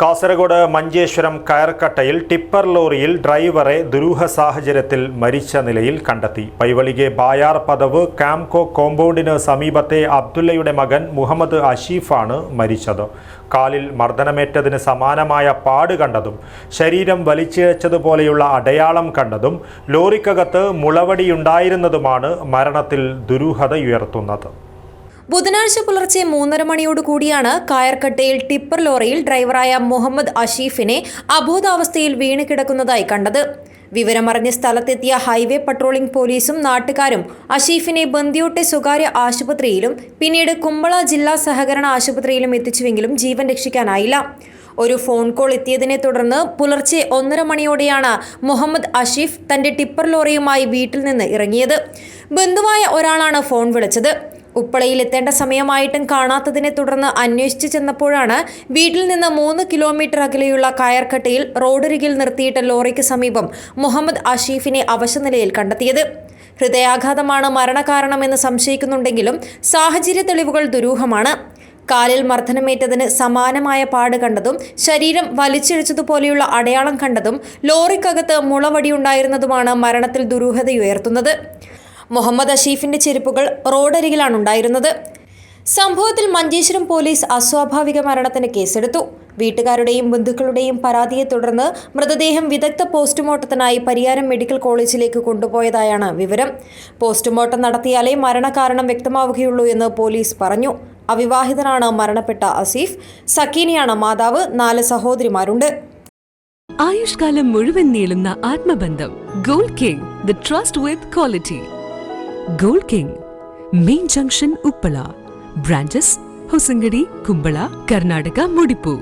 Kasaragod Manjeshwaram കയർക്കട്ടയിൽ tipper ലോറിയിൽ ഡ്രൈവറെ ദുരൂഹ സാഹചര്യത്തിൽ മരിച്ച നിലയിൽ കണ്ടെത്തി. പൈവളികെ ബായാർ പദവ് കാംകോ കോമ്പൗണ്ടിന് സമീപത്തെ അബ്ദുല്ലയുടെ മകൻ മുഹമ്മദ് അഷീഫാണ് മരിച്ചത്. കാലിൽ മർദ്ദനമേറ്റതിന് സമാനമായ പാട് കണ്ടതും ശരീരം വലിച്ചിഴച്ചതുപോലെയുള്ള അടയാളം കണ്ടതും ലോറിക്കകത്ത് മുളവടിയുണ്ടായിരുന്നതുമാണ് മരണത്തിൽ ദുരൂഹതയുയർത്തുന്നത്. ബുധനാഴ്ച പുലർച്ചെ മൂന്നര മണിയോട് കൂടിയാണ് കായർക്കട്ടയിൽ ടിപ്പർ ലോറിയിൽ ഡ്രൈവറായ മുഹമ്മദ് അഷീഫിനെ അബോധാവസ്ഥയിൽ വീണ് കിടക്കുന്നതായി കണ്ടത്. വിവരമറിഞ്ഞ് സ്ഥലത്തെത്തിയ ഹൈവേ പട്രോളിംഗ് പോലീസും നാട്ടുകാരും അഷീഫിനെ ബന്ദിയോട്ടെ സ്വകാര്യ ആശുപത്രിയിലും പിന്നീട് കുമ്പള ജില്ലാ സഹകരണ ആശുപത്രിയിലും എത്തിച്ചുവെങ്കിലും ജീവൻ രക്ഷിക്കാനായില്ല. ഒരു ഫോൺ കോൾ എത്തിയതിനെ തുടർന്ന് പുലർച്ചെ ഒന്നര മണിയോടെയാണ് മുഹമ്മദ് അഷീഫ് തന്റെ ടിപ്പർ ലോറിയുമായി വീട്ടിൽ നിന്ന് ഇറങ്ങിയത്. ബന്ധുവായ ഒരാളാണ് ഫോൺ വിളിച്ചത്. ഉപ്പളയിൽ എത്തേണ്ട സമയമായിട്ടും കാണാത്തതിനെ തുടർന്ന് അന്വേഷിച്ചു ചെന്നപ്പോഴാണ് വീട്ടിൽ നിന്ന് മൂന്ന് കിലോമീറ്റർ അകലെയുള്ള കയർക്കട്ടയിൽ റോഡരികിൽ നിർത്തിയിട്ട ലോറിക്ക് സമീപം മുഹമ്മദ് അഷീഫിനെ അവശനിലയിൽ കണ്ടെത്തിയത്. ഹൃദയാഘാതമാണ് മരണകാരണമെന്ന് സംശയിക്കുന്നുണ്ടെങ്കിലും സാഹചര്യ തെളിവുകൾ ദുരൂഹമാണ്. കാലിൽ മർദ്ദനമേറ്റതിന് സമാനമായ പാട് കണ്ടതും ശരീരം വലിച്ചിഴച്ചതുപോലെയുള്ള അടയാളം കണ്ടതും ലോറിക്കകത്ത് മുളവടിയുണ്ടായിരുന്നതുമാണ് മരണത്തിൽ ദുരൂഹതയുയർത്തുന്നത്. മുഹമ്മദ് അഷീഫിന്റെ ചെരുപ്പുകൾ റോഡരികിലാണ് ഉണ്ടായിരുന്നത് സംഭവത്തിൽ മഞ്ചേശ്വരം പോലീസ് അസ്വാഭാവിക മരണത്തിന് കേസെടുത്തു. വീട്ടുകാരുടെയും ബന്ധുക്കളുടെയും പരാതിയെ തുടർന്ന് മൃതദേഹം വിദഗ്ധ പോസ്റ്റ്മോർട്ടത്തിനായി പരിയാരം മെഡിക്കൽ കോളേജിലേക്ക് കൊണ്ടുപോയതായാണ് വിവരം. പോസ്റ്റ്മോർട്ടം നടത്തിയാലേ മരണകാരണം വ്യക്തമാവുകയുള്ളൂ എന്ന് പോലീസ് പറഞ്ഞു. അവിവാഹിതനാണ് മരണപ്പെട്ട അസീഫ്. സക്കീനിയാണ് മാതാവ്. നാല് സഹോദരിമാരുണ്ട്. ആയുഷ്കാലം മുഴുവൻ നീളുന്ന ആത്മബന്ധം. Gold king the trust with quality gold king main junction Uppala branches Hosangadi Kumbla Karnataka മുടിപ്പു